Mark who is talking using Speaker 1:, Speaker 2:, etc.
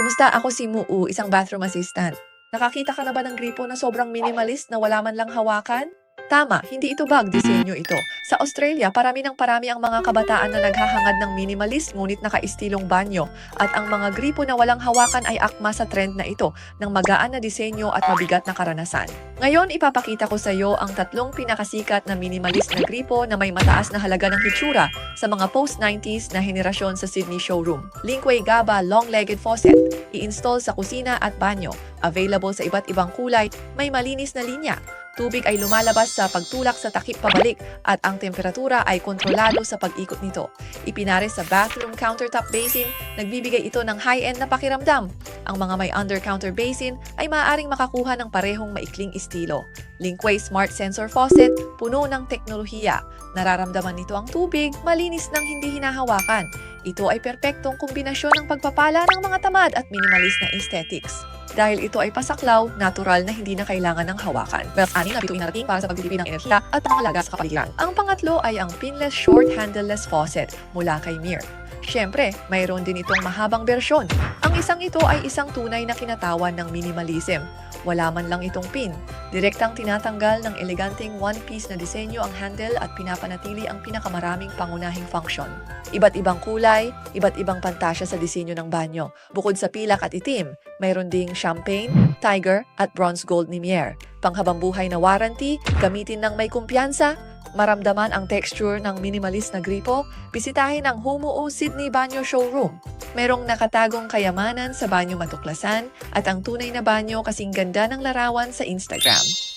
Speaker 1: Kumusta? Ako si Muu, isang bathroom assistant. Nakakita ka na ba ng gripo na sobrang minimalist na wala man lang hawakan? Tama, hindi ito bag disenyo ito. Sa Australia, parami ng parami ang mga kabataan na naghahangad ng minimalist ngunit nakaistilong banyo at ang mga gripo na walang hawakan ay akma sa trend na ito ng magaan na disenyo at mabigat na karanasan. Ngayon, ipapakita ko sa iyo ang tatlong pinakasikat na minimalist na gripo na may mataas na halaga ng hitsura sa mga post-90s na henerasyon sa Sydney showroom. Linkway Gaba Long-Legged Faucet. I-install sa kusina at banyo. Available sa iba't ibang kulay, may malinis na linya. Tubig ay lumalabas sa pagtulak sa takip pabalik at ang temperatura ay kontrolado sa pag-ikot nito. Ipinares sa bathroom countertop basin, nagbibigay ito ng high-end na pakiramdam. Ang mga may under-counter basin ay maaaring makakuha ng parehong maikling estilo. Linkway Smart Sensor Faucet, puno ng teknolohiya. Nararamdaman nito ang tubig, malinis nang hindi hinahawakan. Ito ay perpektong kombinasyon ng pagpapala ng mga tamad at minimalist na aesthetics. Dahil ito ay pasaklaw, natural na hindi na kailangan ng hawakan. Well, aning na bituin narating para sa pagtitipid ng enerhiya at pangalaga sa kapaligiran. Ang pangatlo ay ang pinless short handleless faucet mula kay Mir. Siyempre, mayroon din itong mahabang bersyon. Ang isang ito ay isang tunay na kinatawan ng minimalism. Wala man lang itong pin. Direktang tinatanggal ng eleganteng one-piece na disenyo ang handle at pinapanatili ang pinakamaraming pangunahing function. Iba't ibang kulay, iba't ibang pantasya sa disenyo ng banyo. Bukod sa pilak at itim, mayroon ding champagne, tiger at bronze gold ni Mier. Panghabang buhay na warranty, gamitin ng may kumpiyansa, maramdaman ang texture ng minimalist na gripo, bisitahin ang Humuo Sydney Banyo Showroom. Merong nakatagong kayamanan sa banyo matuklasan at ang tunay na banyo kasing ganda ng larawan sa Instagram.